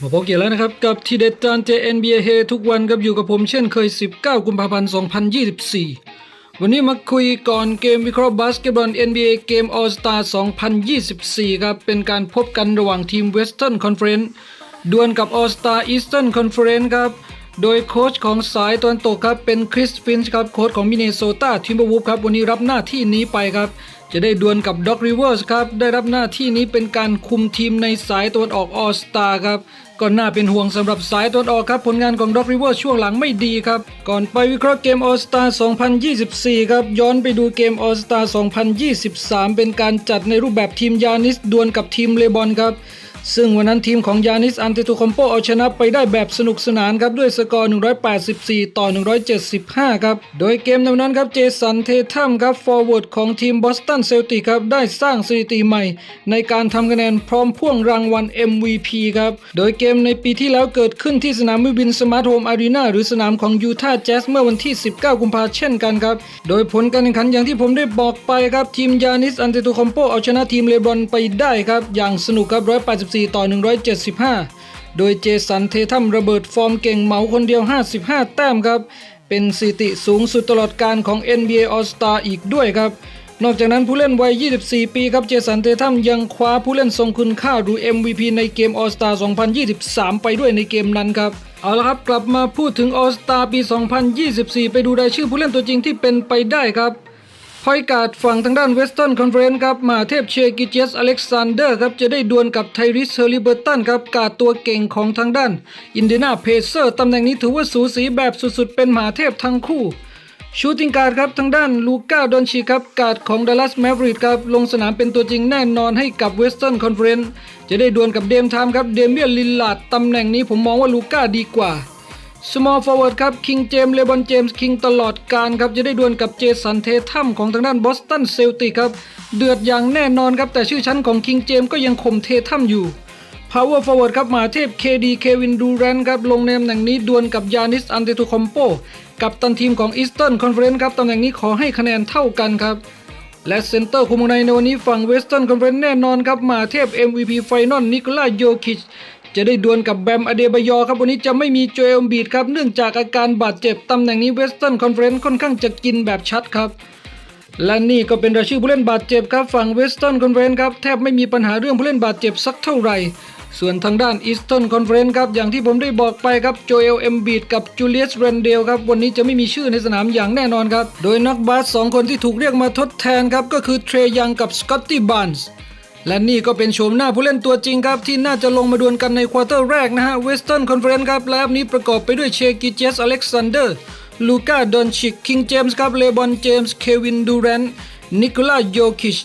มาพบกันแล้วนะครับ กับทีเด็ดจานเจ NBA เฮทุกวันครับอยู่กับผมเช่นเคย 19 กุมภาพันธ์ 2024 วันนี้มาคุยก่อนเกมวิเคราะห์บาสเกตบอล NBA เกม All Star 2024 ครับ เป็นการพบกันระหว่างทีม Western Conference ดวลกับ All Star Eastern Conference ครับ โดยโค้ชของสายตะวันตกครับ เป็นคริสฟินช์ครับ โค้ชของมินเนโซตาทิมเบอร์วูฟครับ วันนี้รับหน้าที่นี้ไปครับ จะได้ดวลกับด็อกริเวอร์สครับได้รับหน้าที่นี้เป็นการคุมทีมในสายตะวันออกออสตาครับก็น่าเป็นห่วงสำหรับสายตะวันออกครับผลงานของด็อกริเวอร์ช่วงหลังไม่ดีครับ ก่อนไปวิเคราะห์เกมออสตา2024 ครับ ย้อนไปดูเกมออสตา2023 เป็นการจัดในรูปแบบทีมยานิสดวลกับทีมเลบอนครับ ซึ่งวันนั้นทีมของยานิสอันเตโตคอมโปเอาชนะไปได้แบบสนุกสนานครับด้วยสกอร์ 184 ต่อ 175 ครับ โดยเกมในวันนั้นครับเจสันเททัมครับฟอร์เวิร์ดของทีมบอสตันเซลติกครับได้สร้างสถิติใหม่ ในการทำคะแนนพร้อมพ่วงรางวัล MVP ครับ โดยเกมในปีที่แล้วเกิดขึ้นที่สนามวิบินสมาร์ทโฮมอารีนาหรือสนามของยูทาห์แจ๊สเมื่อวันที่ 19 กุมภาพันธ์เช่นกันครับ โดยผลการแข่งขันอย่างที่ผมได้บอกไปครับทีมยานิสอันเตโตคอมโปเอาชนะทีมเลบรอนไปได้ครับอย่างสนุกครับ184ต่อ 175 โดยเจสันเททัมระเบิดฟอร์มเก่งเหมาคนเดียว 55 แต้มครับ เป็นสถิติสูงสุดตลอดการของ NBA All Star อีกด้วยครับ นอกจากนั้นผู้เล่นวัย 24 ปีครับ เจสันเททัมยังคว้าผู้เล่นทรงคุณค่าหรือ MVP ในเกม All Star 2023 ไปด้วยในเกมนั้นครับเอาละครับ กลับมาพูดถึง All Star ปี 2024 ไปดูรายชื่อผู้เล่นตัวจริงที่เป็นไปได้ครับ พอยการ์ดฝั่งทางด้านเวสเทิร์นคอนเฟอเรนซ์ครับมาเทพเชกิเจสอเล็กซานเดอร์ครับจะได้ดวลกับไทริสเฮอริเบอร์ตันครับกาดตัวเก่งของทางด้าน อินเดียนาเพเซอร์ตำแหน่งนี้ถือว่าสูสีแบบสุดๆ เป็นมหาเทพทั้งคู่ชูติงการ์ดครับทางด้านลูก้าดอนชีครับการ์ดของดัลลัสแมฟริดครับลงสนามเป็นตัวจริงแน่นอนให้กับเวสเทิร์นคอนเฟอเรนซ์จะได้ดวลกับเดมไทม์ครับเดเมียนลิลลาดตำแหน่งนี้ผมมองว่าลูก้าดีกว่า small forward ครับคิงเจมเลบอนเจมส์คิงตลอดการครับจะได้ดวลกับเจสันเททัมของทางด้านบอสตันเซลติกครับเดือดอย่างแน่นอนครับแต่ชื่อชั้นของคิงเจมก็ยังข่มเททัมอยู่ power forward ครับมาเทพเคดีเควินดูแรนครับลงในตำแหน่งนี้ดวลกับยานิสอันเตโตคอมโปกับตันทีมของอีสเทิร์นคอนเฟอเรนซ์ครับตำแหน่งนี้ขอให้คะแนนเท่ากันครับและเซนเตอร์คุมในในวันนี้ฝั่งเวสเทิร์นคอนเฟอเรนซ์แน่นอนครับมาเทพ MVP ไฟนอลนิโคลาโยคิช จะได้ดวลกับแบมอเดบยอครับวันนี้จะไม่มีโจเอลบีดครับเนื่องจากอาการบาดเจ็บตำแหน่งนี้เวสเทิร์นคอนเฟอเรนซ์ค่อนข้างจะกินแบบชัดครับ และนี่ก็เป็นรายชื่อผู้เล่นบาดเจ็บครับฝั่งเวสเทิร์นคอนเฟอเรนซ์ครับแทบไม่มีปัญหาเรื่องผู้เล่นบาดเจ็บสักเท่าไหร่ ส่วนทางด้านอีสเทิร์นคอนเฟอเรนซ์ครับอย่างที่ผมได้บอกไปครับโจเอลเอมบีดกับจูเลียสเรนเดลครับวันนี้จะไม่มีชื่อในสนามอย่างแน่นอนครับโดยนักบาสสองคนที่ถูกเรียกมาทดแทนครับก็คือเทรยังกับสกอตตี้บานส์ และนี่ก็เป็นโฉมหน้าผู้เล่นตัวจริงครับ ที่น่าจะลงมาดวลกันในควอเตอร์แรกนะฮะเวสเทิร์นคอนเฟอเรนซ์ครับและอันนี้ประกอบไปด้วยเชกิเจสอเล็กซานเดอร์ลูก้าดอนชิกคิงเจมส์ครับเลบอนเจมส์เควินดูแรนนิโคลาโยคิช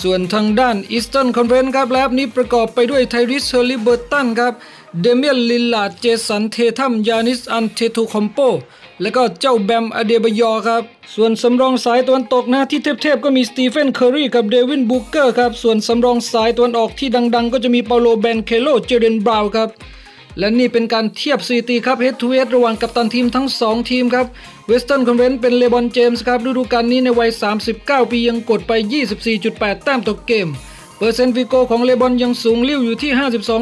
ส่วนทางด้านอีสเทิร์นคอนเฟอเรนซ์ครับและอันนี้ประกอบไปด้วยไทริสเฮอร์ลิเบอร์ตันครับเดเมียนลิลลาเจสันเททัมยานิสอันเทโตคอมโป และก็เจ้าแบมอเดบยอครับ ส่วนสำรองสายตะวันตกนะที่เทพๆก็มีสตีเฟนเคอรีกับเดวินบูเกอร์ครับ ส่วนสำรองสายตะวันออกที่ดังๆ ก็จะมีเปาโลแบนเคโลเจเรนบราวน์ครับ และนี่เป็นการเทียบสถิติครับเฮดทูเฮดระหว่างกัปตันทีมทั้ง 2 ทีมครับเวสเทิร์นคอนเวนเป็นเลบอนเจมส์ครับฤดูกาลนี้ในวัย 39 ปียังกดไป 24.8 แต้มต่อเกม เปอร์เซ็นต์ฟิโกของเลบอนยังสูงลิ่วอยู่ที่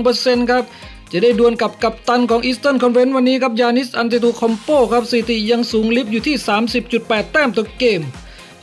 52%ครับ จะได้ดวลกับกัปตันของอีสเทิร์นคอนเวนต์วันนี้ครับยานิสอันเตตูคอมโปครับสถิติยังสูงลิฟต์อยู่ที่ 30.8 แต้มต่อเกม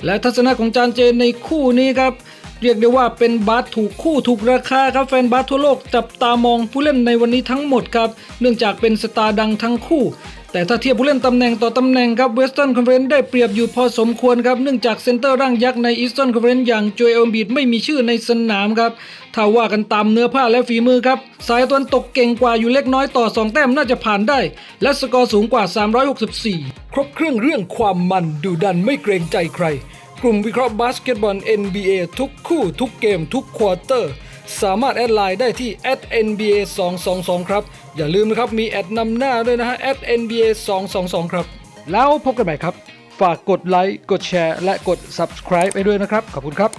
และทัศนะของจานเจนในคู่นี้ครับเรียกได้ว่าเป็นบาสถูกคู่ถูกราคาครับแฟนบาสทั่วโลกจับตามองผู้เล่นในวันนี้ทั้งหมดครับ เนื่องจากเป็นสตาร์ดังทั้งคู่ แต่ถ้าเทียบผู้เล่นตำแหน่งต่อตำแหน่งครับเวสเทิร์นคอนเฟอเรนซ์ได้เปรียบอยู่พอสมควรครับเนื่องจากเซนเตอร์ร่างยักษ์ในอีสเทิร์นคอนเฟอเรนซ์อย่างโจเอลบีดไม่มีชื่อในสนามครับถ้าว่ากันตามเนื้อผ้าและฝีมือครับสายตะวันตกเก่งกว่าอยู่เล็กน้อยต่อ 2 แต้มน่าจะผ่านได้ และสกอร์สูงกว่า 364 ครบเครื่องเรื่องความมันดูดันไม่เกรงใจใคร กลุ่มวิเคราะห์บาสเกตบอล NBA ทุกคู่ทุกเกมทุกควอเตอร์ สามารถแอดไลน์ได้ที่ @nba 222ครับ อย่าลืมนะครับมีแอดนำหน้าด้วยนะฮะ @nba 222ครับ แล้วพบกันใหม่ครับ ฝากกดไลค์กดแชร์และกด subscribe ไปด้วยนะครับ ขอบคุณครับ